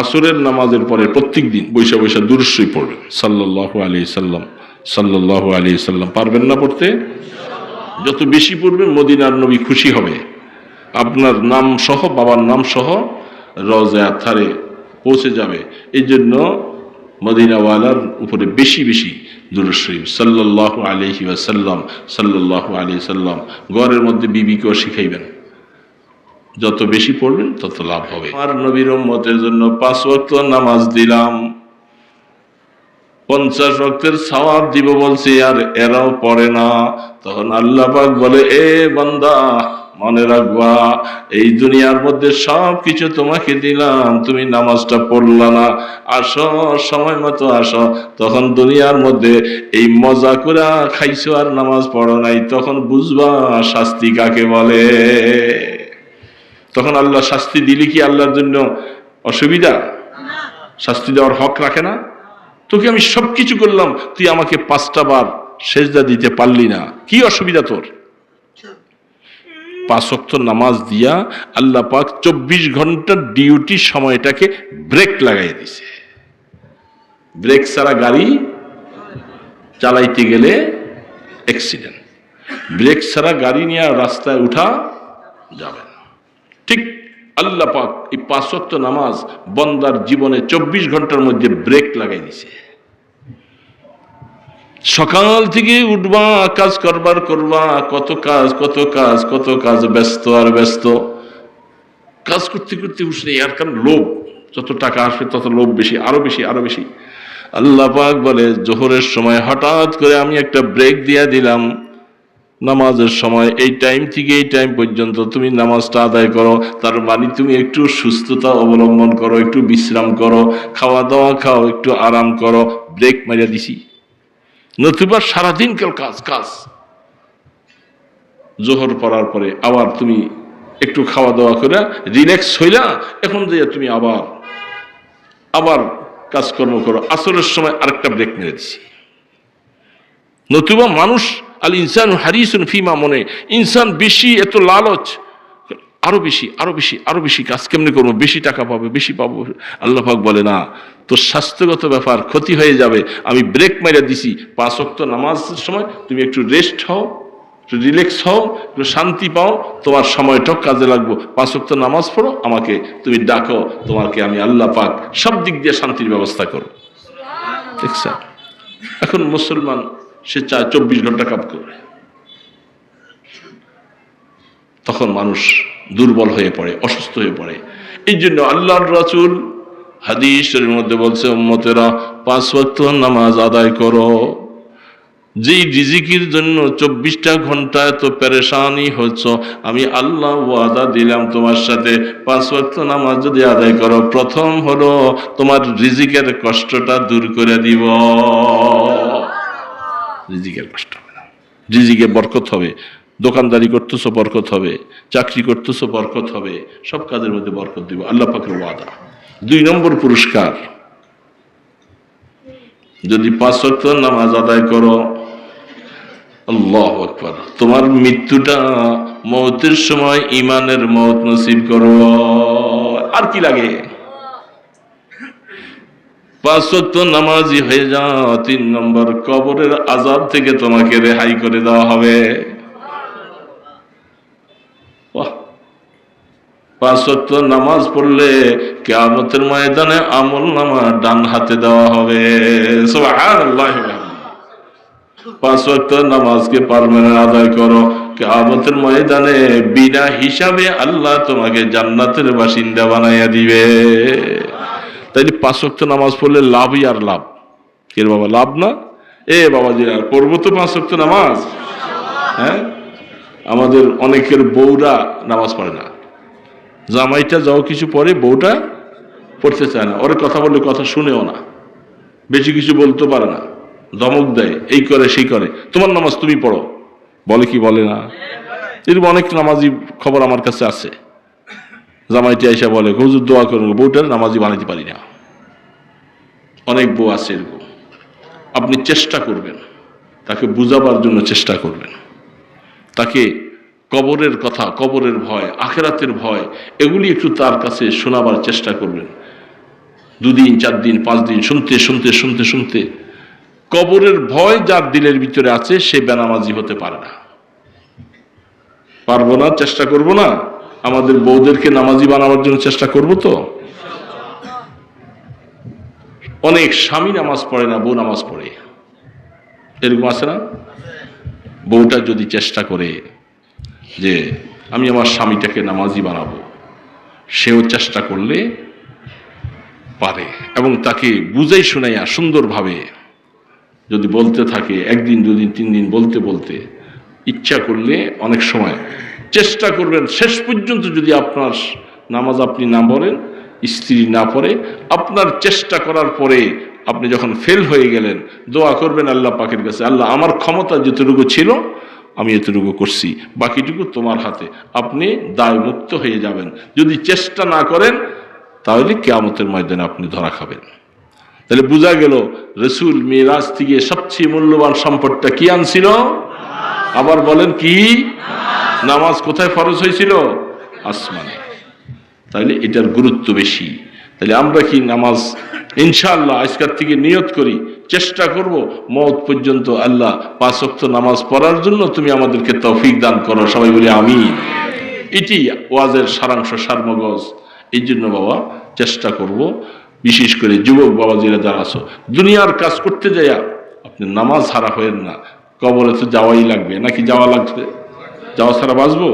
আসরের নামাজের পরে প্রত্যেক দিন বৈশা বৈশা দুরস্বই পড়বেন। সাল্লাহ আলী সাল্লাম সাল্লাহ আলী সাল্লাম। পারবেন না পড়তে? যত বেশি পড়বেন, মদিনার নবী খুশি হবে। আপনার নাম সহ, বাবার নাম সহ রজা থারে পৌঁছে যাবে। এই জন্য মদিনাওয়ালার উপরে বেশি বেশি দুরুশরীফ সাল্লাহ আলহি সাল্লাম সাল্লাহ আলি সাল্লাম। ঘরের মধ্যে বিবিকেও শিখাইবেন। যত বেশি পড়বেন তত লাভ হবে। আমার নবীর উম্মতের জন্য পাঁচ ওয়াক্ত নামাজ দিলাম। পঞ্চাশ রক্তের সওয়াব দিব বলছি, আর এরাও পড়ে না। তখন আল্লাহ বলে, এ বান্দা, মনে রাখবা, এই দুনিয়ার মধ্যে সব কিছু তোমাকে দিলাম, তুমি নামাজটা পড়লা না। আসো, সময় মতো আসো। তখন দুনিয়ার মধ্যে এই মজা করে খাইছো আর নামাজ পড়ো নাই, তখন বুঝবা শাস্তি কাকে বলে। তখন আল্লাহ শাস্তি দিলে কি আল্লাহর জন্য অসুবিধা? শাস্তি দেওয়ার হক রাখে না? তোকে আমি সব কিছু করলাম, তুই আমাকে পাঁচটা বার সেজদা দিতে পারলি না। কি অসুবিধা তোর? পাঁচ নামাজ দিয়া আল্লাহ পাক চব্বিশ ঘণ্টার ডিউটি সময়টাকে ব্রেক লাগাই দিছে। ব্রেক ছাড়া গাড়ি চালাইতে গেলে অ্যাক্সিডেন্ট ব্রেক ছাড়া গাড়ি নিয়ে রাস্তায় উঠা যাবে ঠিক আল্লাহ পাক এই পাঁচ ওয়াক্ত নামাজ বন্দার জীবনে চব্বিশ ঘণ্টার মধ্যে ব্রেক লাগাই দিছে। সকাল থেকে উঠবা, কাজ করবার করবা, কত কাজ কত কাজ কত কাজ, ব্যস্ত আর ব্যস্ত। কাজ করতে করতে উঠছে আর কারণ লোভ, যত টাকা আসবে তত লোভ বেশি, আরও বেশি আরও বেশি। আল্লাহ পাক বলে, জোহরের সময় হঠাৎ করে আমি একটা ব্রেক দিয়া দিলাম। নামাজের সময়, এই টাইম থেকে এই টাইম পর্যন্ত তুমি নামাজটা আদায় করো। তার মানে তুমি একটু সুস্থতা অবলম্বন করো, একটু বিশ্রাম করো খাওয়া দাওয়া খাও, একটু আরাম করো ব্রেক মারিয়া দিছি। নতুবা সারাদিন কাল কাজ কাজ। জোহর পড়ার পরে আবার তুমি একটু খাওয়া দাওয়া করে রিল্যাক্স হইলা, এখন যে তুমি আবার আবার কাজকর্ম করো। আসরের সময় আরেকটা ব্রেক মেরে দিছি। নতুবা মানুষ আল ইনসান হারিয়েছেন ফিমা মনে ইনসান বেশি এত লালচ। আরও বেশি আরও বেশি আরও বেশি কাজ কেমনি করব? বেশি টাকা পাবে বেশি পাবো। আল্লাহ পাক বলে না তোর স্বাস্থ্যগত ব্যাপার ক্ষতি হয়ে যাবে। আমি ব্রেক মেরে দিছি। পাঁচ অক্ত নামাজের সময় তুমি একটু রেস্ট হও একটু রিল্যাক্স হও একটু শান্তি পাও। তোমার সময়টাও কাজে লাগবো। পাঁচ অক্ত নামাজ পড়ো আমাকে তুমি ডাকো। তোমাকে আমি আল্লাহ পাক সব দিক দিয়ে শান্তির ব্যবস্থা করো দেখছেন? এখন মুসলমান সে চায় চব্বিশ ঘণ্টা কাপ করবে। তখন মানুষ দুর্বল হয়ে পড়ে, অসুস্থ হয়ে পড়ে। এই জন্য আল্লাহর রাসুল হাদিসের মধ্যে বলছে, উম্মতেরা, পাঁচ ওয়াক্ত নামাজ আদায় করো। যেই রিজিকির জন্য চব্বিশটা ঘণ্টা এত পেরেশানি হচ্ছ, আমি আল্লাহ ওয়াদা দিলাম তোমার সাথে, পাঁচ ওয়াক্ত নামাজ যদি আদায় করো, প্রথম হলো তোমার রিজিকের কষ্টটা দূর করে দিব। রিজিকের কষ্ট হবে না। রিজিকে বরকত হবে, দোকানদারি করতেছো বরকত হবে, চাকরি করতেছো বরকত হবে, সব কাজের মধ্যে বরকত দিব, আল্লাহ পাকের ওয়াদা। দুই নম্বর পুরস্কার, যদি পাঁচ ওয়াক্ত নামাজ আদায় করো, আল্লাহ আকবার, তোমার মৃত্যুটা মৌতের সময় ইমানের মৌত নসিব করো। আর কি লাগে? পাঁচ ওয়াক্ত নামাজি হয়ে যাও তিন নম্বর কবরের আজাব থেকে তোমাকে রেহাই করে দেওয়া হবে। বাহ। পাঁচ ওয়াক্ত নামাজ পড়লে কেয়ামতের ময়দানে আমল নামা ডান হাতে দেওয়া হবে। সুবহানাল্লাহ। পাঁচ নামাজকে পারমানেন্ট আদায় করো। কেয়ামতের ময়দানে বিনা হিসাবে আল্লাহ তোমাকে জান্নাতের বাসিন্দা বানাইয়া দিবে। তাইলে পাঁচ ওয়াক্ত নামাজ পড়লে লাভই আর লাভ। কে বাবা, লাভ না? এ বাবা বাবাজি, আর পড়ব তো পাঁচ ওয়াক্ত নামাজ? হ্যাঁ? আমাদের অনেকের বউরা নামাজ পড়ে না। জামাইটা যাও কিছু পরে বউটা পড়তে চায় না। ওরে কথা বললে কথা শুনেও না। বেশি কিছু বলতে পারে না। দমক দেয়, এই করে, সেই করে। তোমার নামাজ তুমি পড়ো। বলে কি বলে না? এরকম অনেক নামাজি খবর আমার কাছে আছে। জামাইটি আইসা বলে, হুজুর, দোয়া করুন, বউটার নামাজি বানাইতে পারি না। অনেক বউ আছে এরকম। আপনি চেষ্টা করবেন, তাকে বুঝাবার জন্য চেষ্টা করবেন। তাকে কবরের কথা, কবরের ভয়, আখেরাতের ভয়, এগুলি একটু তার কাছে শোনাবার চেষ্টা করবেন। দুদিন চার দিন পাঁচ দিন শুনতে শুনতে শুনতে শুনতে। কবরের ভয় যার দিলের ভিতরে আছে, সে বেনামাজি হতে পারে না। পারব না, চেষ্টা করব না। আমাদের বৌদেরকে নামাজি বানাবার জন্য চেষ্টা করব তো? অনেক স্বামী নামাজ পড়ে না, বউ নামাজ পড়ে। এরকম আছে না? বউটা যদি চেষ্টা করে যে, আমি আমার স্বামীটাকে নামাজি বানাবো। সেও চেষ্টা করলে পারে এবং তাকে বুঝাই শোনাইয়া সুন্দরভাবে যদি বলতে থাকে, একদিন, দুদিন, তিন দিন বলতে বলতে ইচ্ছা করলে অনেক সময় চেষ্টা করবেন। শেষ পর্যন্ত যদি আপনার নামাজ আপনি না পড়েন স্ত্রী না পড়ে, আপনার চেষ্টা করার পরে আপনি যখন ফেল হয়ে গেলেন, দোয়া করবেন আল্লাহ পাকের কাছে, আল্লাহ আমার ক্ষমতা যতটুকু ছিল, আমি এতটুকু করছি, বাকিটুকু তোমার হাতে। আপনি দায়মুক্ত হয়ে যাবেন। যদি চেষ্টা না করেন, তাহলে কেয়ামতের ময়দানে আপনি ধরা খাবেন। তাহলে বোঝা গেল, রসুল মিরাজ থেকে সবচেয়ে মূল্যবান সম্পদটা কি আনছিল? আবার বলেন কি? নামাজ কোথায় ফরজ হয়েছিল? আসমানে। তাহলে এটার গুরুত্ব বেশি। তাহলে আমরা কি নামাজ ইনশাআল্লাহ আজকার থেকে নিয়ত করি, চেষ্টা করব মত পর্যন্ত আল্লাহ পাঁচ ওয়াক্ত নামাজ পড়ার জন্য তুমি আমাদেরকে তৌফিক দান করো। সবাই বলি আমি এটি ওয়াজের সারাংশ, সারমগজ। এই জন্য বাবা চেষ্টা করব, বিশেষ করে যুবক বাবাজিরা যারা আছো, দুনিয়ার কাজ করতে যাইয়া আপনি নামাজ হারা হয়েন না। কবরে তো যাওয়াই লাগবে। নাকি যাওয়া লাগবে যাওয়া ছাড়া বাঁচবো?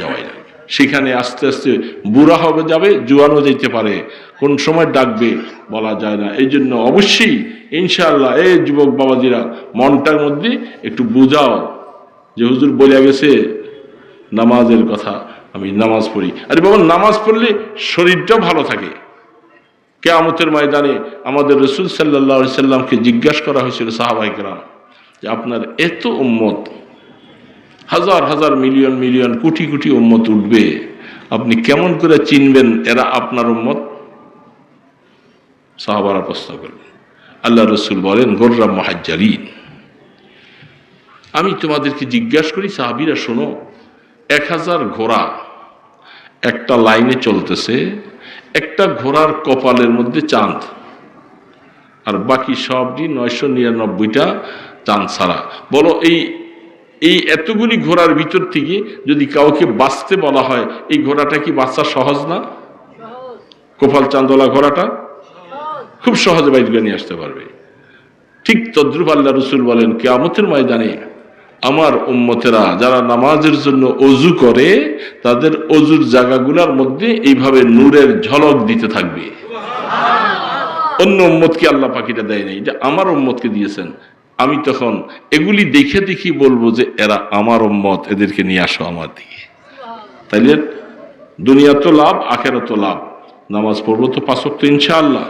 যাওয়াই লাগবে। সেখানে আস্তে আস্তে বুড়া হবে যাবে জুয়ানো যেতে পারে। কোন সময় ডাকবে বলা যায় না। এই জন্য অবশ্যই ইনশাআল্লাহ এই যুবক বাবাজিরা, মনটার মধ্যে একটু বুঝাও যে হুজুর বলে গেছে নামাজের কথা, আমি নামাজ পড়ি। আরে বাবা, নামাজ পড়লে শরীরটাও ভালো থাকে। কেয়ামতের ময়দানে আমাদের রসুল সাল্লাহ সাল্লামকে জিজ্ঞাসা করা হয়েছিল সাহাবাহিকরাম যে আপনার এত উম্মত হাজার হাজার মিলিয়ন মিলিয়ন কোটি কোটি উম্মত উঠবে। আপনি কেমন করে চিনবেন এরা আপনার উম্মত? সাহাবারা প্রশ্ন করলেন, আল্লাহ রসুল বলেন গোর্রা মহাজ্জারিন আমি তোমাদেরকে জিজ্ঞাসা করি, সাহাবিরা, শোনো, এক হাজার ঘোড়া একটা লাইনে চলতেছে, একটা ঘোড়ার কপালের মধ্যে চাঁদ, আর বাকি সবটি নয়শো নিরানব্বইটা চাঁদ ছাড়া। বলো, এই এই এতগুলি ঘোড়ার ভিতর থেকে যদি কাউকে বাঁচতে বলা হয়, এই ঘোড়াটা কি বাচ্চা সহজ না? কোপাল চান্দোলা ঘোড়াটা? খুব সহজে বাইরে নিয়ে আসতে পারবে। ঠিক তদ্রুপ আল্লাহ রসুল বলেন, কেয়ামতের ময়দানে আমার উম্মতেরা যারা নামাজের জন্য অজু করে, তাদের অজুর জায়গাগুলোর মধ্যে এইভাবে নূরের ঝলক দিতে থাকবে। অন্য উম্মতকে আল্লাহ পাখিটা দেয় নাই, এটা আমার উম্মতকে দিয়েছেন। আমি তখন এগুলি দেখে দেখি বলব যে এরা আমার উম্মত, এদেরকে নিয়ে আসো আমার দিকে। তাইলে দুনিয়া তো লাভ আখেরা তো লাভ। নামাজ পড়ব তো পাঁচক তো ইনশাআল্লাহ।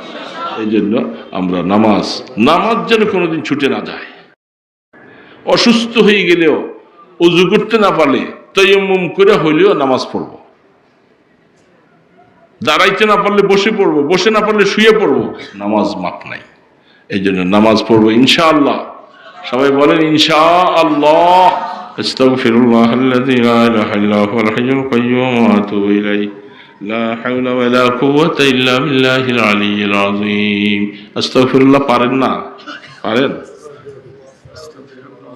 এই জন্য আমরা নামাজ নামাজ যেন কোনোদিন ছুটে না যায়। অসুস্থ হয়ে গেলেও অজু করতে না পারলে তৈমুম করে হইলেও নামাজ পড়ব। দাঁড়াইতে না পারলে বসে পড়ব, বসে না পারলে শুয়ে পড়ব, নামাজ মাপ নাই। এই জন্য নামাজ পড়ব ইনশাআল্লাহ। সবাই বলেন ইনশা আল্লাহ استغفر الله الذي لا اله الا هو الحي القيوم واتوب اليه لا حول ولا قوه الا بالله العلي العظيم استغفر الله পারেন না পারেন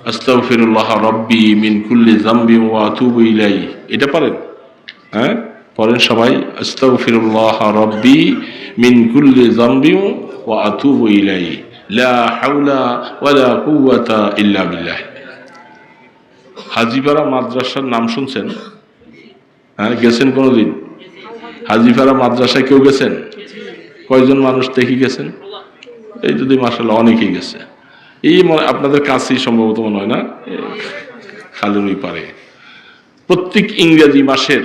استغفر الله ربي من كل ذنب واتوب اليه এটা পারেন হ্যাঁ পড়েন সবাই আস্তাগফিরুল্লাহ রব্বি মিন কুল্লি জামবি ওয়া আতুবু ইলাইহি লা কুওয়াতা ইল্লা বিল্লাহ। হাজিপাড়া মাদ্রাসার নাম শুনছেন? হ্যাঁ গেছেন কোনোদিন? হাজিপাড়া মাদ্রাসায় কেউ গেছেন? কয়জন মানুষ দেখি গেছেন? এই যদি মাসাল্লাহ অনেকেই গেছে। এই আপনাদের কাছেই সম্ভবত মনে হয় না? খালের পারে। প্রত্যেক ইংরেজি মাসের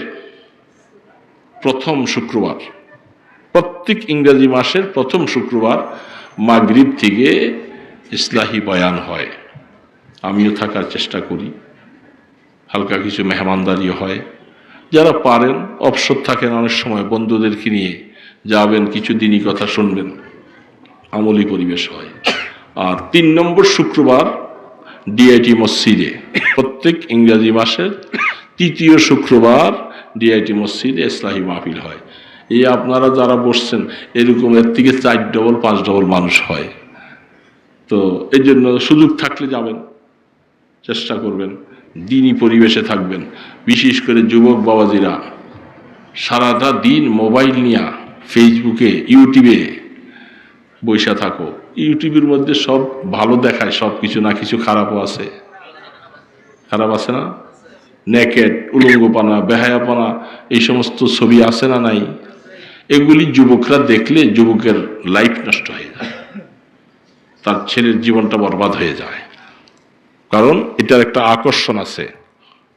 প্রথম শুক্রবার। প্রত্যেক ইংরেজি মাসের প্রথম শুক্রবার মাগরিব থেকে ইসলাহি বয়ান হয়। আমিও থাকার চেষ্টা করি। হালকা কিছু মেহমানদারিও হয়। যারা পারেন, অবসর থাকেন অনেক সময় বন্ধুদেরকে নিয়ে যাবেন কিছু দিনই কথা শুনবেন। আমলি পরিবেশ হয়। আর তিন নম্বর শুক্রবার ডিআইটি মসজিদে, প্রত্যেক ইংরাজি মাসের তৃতীয় শুক্রবার ডিআইটি মসজিদে ইসলাহী মাহফিল হয়। এই আপনারা যারা বসছেন, এরকম এর থেকে চার ডবল পাঁচ ডবল মানুষ হয়। তো এই জন্য সুযোগ থাকলে যাবেন, চেষ্টা করবেন, দিনই পরিবেশে থাকবেন। বিশেষ করে যুবক বাবাজিরা, সারাটা দিন মোবাইল নিয়ে ফেসবুকে ইউটিউবে বৈশা থাকো। ইউটিউবের মধ্যে সব ভালো দেখায়, সব কিছু না কিছু খারাপও আছে। খারাপ আছে না? নেকেট উলঙ্গপানা, বেহায়াপানা, এই সমস্ত ছবি আছে না নাই? এগুলি যুবকরা দেখলে যুবকের লাইফ নষ্ট হয়ে যায়। তার ছেলের জীবনটা বরবাদ হয়ে যায়। কারণ এটার একটা আকর্ষণ আছে।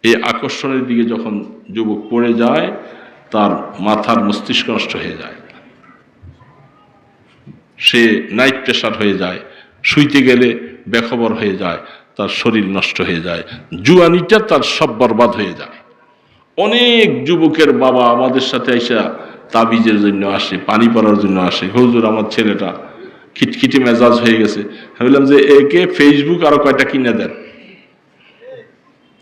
এই আকর্ষণের দিকে যখন যুবক পড়ে যায়, তার মাথার মস্তিষ্ক নষ্ট হয়ে যায়। সে নাইট প্রেশার হয়ে যায়, শুইতে গেলে বেখবর হয়ে যায়, তার শরীর নষ্ট হয়ে যায়, জুয়ানিটা তার সব বরবাদ হয়ে যায়। অনেক যুবকের বাবা আমাদের সাথে এসে তাবিজের জন্য আসে, পানি পড়ার জন্য আসে। হুজুর, আমার ছেলেটা খিটখিটে মেজাজ হয়ে গেছে। আমি বললাম যে, একে ফেসবুক আরও কয়টা কিনে দেন?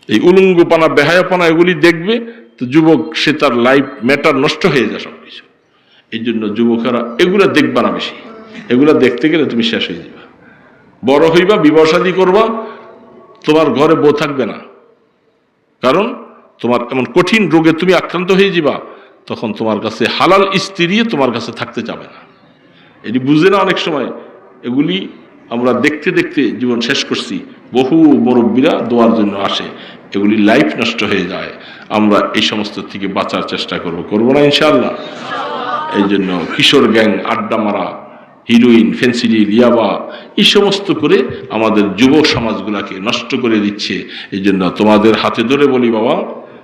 এই উলঙ্গপানা, বেহায়াপানা এগুলি দেখবে, তো যুবক, সে তার লাইফ ম্যাটার নষ্ট হয়ে যায় সব কিছু এই জন্য যুবকেরা এগুলা দেখবা না বেশি। এগুলা দেখতে গেলে তুমি শেষ হয়ে যাবে। বড় হইবা, বিবাহ শাদী করবা, তোমার ঘরে বউ থাকবে না। কারণ তোমার এমন কঠিন রোগে তুমি আক্রান্ত হয়ে যাবা। তখন তোমার কাছে হালাল স্ত্রী তোমার কাছে থাকতে যাবে না। এটি বুঝে না অনেক সময়, এগুলি আমরা দেখতে দেখতে জীবন শেষ করছি, বহু মুরব্বীরা দোয়ার জন্য আসে, এগুলি লাইফ নষ্ট হয়ে যায়। আমরা এই সমস্ত থেকে বাঁচার চেষ্টা করব করব না ইনশাআল্লাহ। এই জন্য কিশোর গ্যাং, আড্ডা মারা হিরোইন ফেন্সিডিল ইয়াবা এই সমস্ত করে আমাদের যুব সমাজগুলাকে নষ্ট করে দিচ্ছে। এই জন্য তোমাদের হাতে ধরে বলি বাবা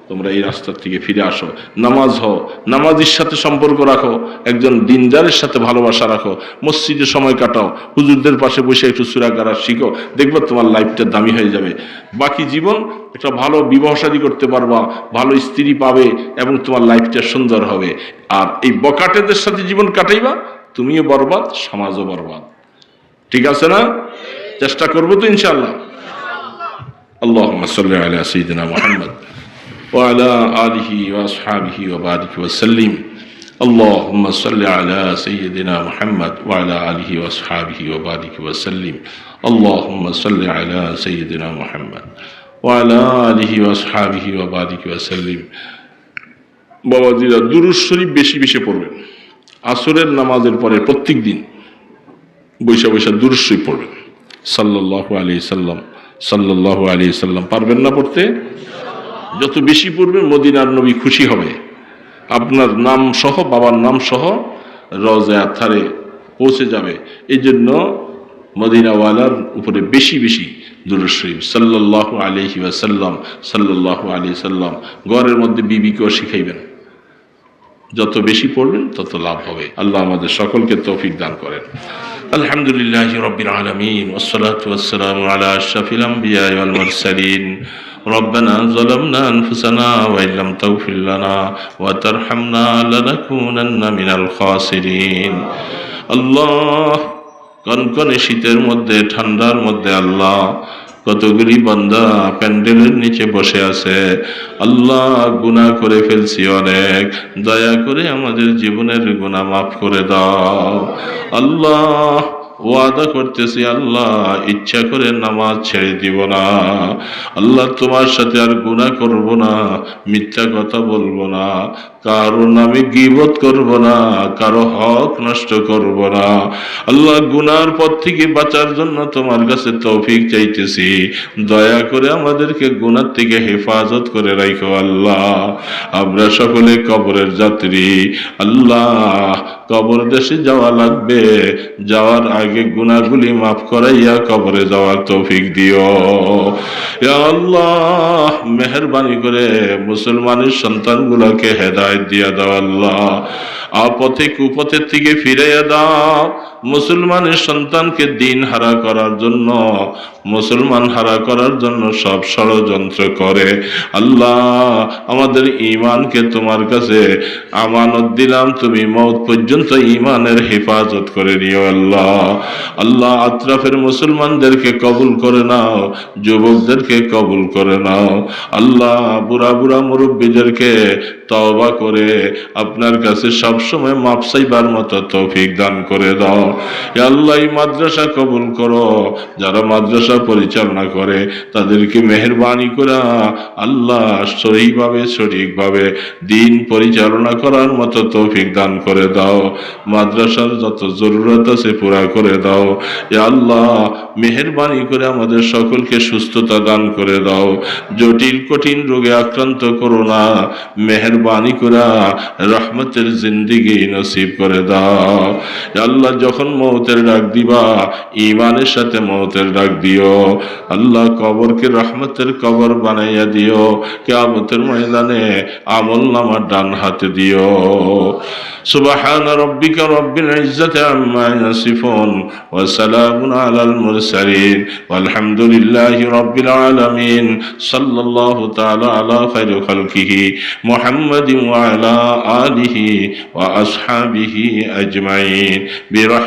তোমরা এই রাস্তার থেকে ফিরে আসো। নামাজ হও, নামাজের সাথে সম্পর্ক রাখো, একজন দিনদারের সাথে ভালোবাসা রাখো, মসজিদে সময় কাটাও, হুজুরদের পাশে বসে একটু সুরাকারা শিখো, দেখবে তোমার লাইফটা দামি হয়ে যাবে। বাকি জীবন একটা ভালো বিবাহসাদী করতে পারবা, ভালো স্ত্রী পাবে এবং তোমার লাইফটা সুন্দর হবে। আর এই বকাটেদের সাথে জীবন কাটাইবা, তুমিও বরবাদ, সমাজও বরবাদ। ঠিক আছে না? চেষ্টা করব তো ইনশাল্লাহ আল্লাহ সাল্লাহ আলা সঈদিনা মোহাম্মদ। وعلى آله وأصحابه وبارك وسلم اللهم صل على سيدنا محمد وعلى آله وأصحابه وبارك وسلم اللهم صل على سيدنا محمد وعلى آله وأصحابه وبارك وسلم বাবাজিরা দুরুজ শরীফ বেশি বেশি পড়বেন আসরের নামাজের পরে প্রত্যেক দিন বৈশা বৈশা দুরুজ শরীফ পড়বেন সাল্লাল্লাহু আলাইহি সাল্লাম সাল্লাল্লাহু আলাইহি সাল্লাম পারবেন না পড়তে যত বেশি পড়বে মদিনার নবী খুশি হবে। আপনার নাম সহ, বাবার নাম সহ রজে আথারে পৌঁছে যাবে। এই জন্য মদিনাওয়ালার উপরে বেশি বেশি দুরশরীফ সাল্লাহ আলহি সাল্লাম সাল্লাহ আলি সাল্লাম ঘরের মধ্যে বিবিকেও শিখাইবেন। যত বেশি পড়বেন তত লাভ হবে আল্লাহ আমাদের সকলকে তৌফিক দান করেন আলহামদুলিল্লাহ রবিল আলমিন ওসলাত ওসালাম আলা আশরাফিল আম্বিয়া ওয়াল মুরসালিন ربنا ظلمنا أنفسنا وإن لم تغفر لنا وترحمنا لنكونن من الخاسرين الله কনকনে শীতের মধ্যে ঠান্ডার মধ্যে আল্লাহ কতগুলি বান্দা প্যান্ডেলের নিচে বসে আছে। আল্লাহ গুনাহ করে ফেলছি অনেক। দয়া করে আমাদের জীবনের গুনাহ মাফ করে দাও। আল্লাহ, ওয়াদা করতেছি, আল্লাহ ইচ্ছা করে নামাজ ছেড়ে দিব না। আল্লাহ তোমার সাথে আর গুনাহ করব না, মিথ্যা কথা বলব না। কারও নামে গিবত করব না, কারও হক নষ্ট করব না। আল্লাহ গুনার পথ থেকে বাঁচার জন্য তোমার কাছে তৌফিক চাইতেছি। দয়া করে আমাদেরকে গুনার থেকে হেফাজত করে রাখো আল্লাহ। আমরা সকলে কবরের যাত্রী। আল্লাহ, কবর দেশে যাওয়া লাগবে। যাওয়ার আগে গুনাহগুলি মাফ করাইয়া কবরে যাওয়ার তৌফিক দিও। আল্লাহ, মেহরবানি করে মুসলমানের সন্তানগুলোকে হেদায়েত দিয়া দাও আল্লাহ। আপথে কুপথের থেকে ফিরাইয়া দাও। মুসলমানের সন্তানকে দিন হারা করার জন্য, মুসলমান হারা করার জন্য সব ষড়যন্ত্র করে। আল্লাহ, আমাদের ইমানকে তোমার কাছে আমানত দিলাম, তুমি মত পর্যন্ত ইমানের হেফাজত করে নিও আল্লাহ। আল্লাহ আত্রাফের মুসলমানদেরকে কবুল করে নাও, যুবকদেরকে কবুল করে নাও। আল্লাহ বুড়া বুড়া মুরব্বীদেরকে তওবা করে আপনার কাছে সবসময় মাপসাইবার মতো তৌফিক দান করে দাও। আল্লাহ মাদ্রাসা কবুল করো। যারা মাদ্রাসা পরিচালনা করে, তাদেরকে মেহরবানি করে আল্লাহ সহিভাবে, সঠিকভাবে দিন পরিচালনা করার মতো তৌফিক দান করে দাও। মাদ্রাসার যত জরুরত আছে পুরা করে দাও। আল্লাহ, মেহরবানি করে আমাদের সকলকে সুস্থতা দান করে দাও। জটিল, কঠিন রোগে আক্রান্ত করো না। মেহরবানি করা রহমতের জিন্দিগি নসিব করে দাও। আল্লাহ, যখন যখন মৌতের ডাক দিবা ইমানের সাথে মৌতের ডাক দিও। আল্লাহ কবরকে রহমতের কবর বানাইয়া দিও। কেয়ামতের ময়দানে আমল নামার ডান হাতে দিও। সুবাহান রব্বিকা রব্বিল ইজ্জাতে আম্মা ইয়াসিফুন ওয়া সালামুন আলাল মুরসালিন। আলহামদুলিল্লাহি রব্বিল আলামিন। সাল্লাল্লাহু তাআলা আলা খায়রি খালকিহি মুহাম্মাদিন ওয়া আলা আলিহি ওয়া আসহাবিহি আজমাইন। বিরহ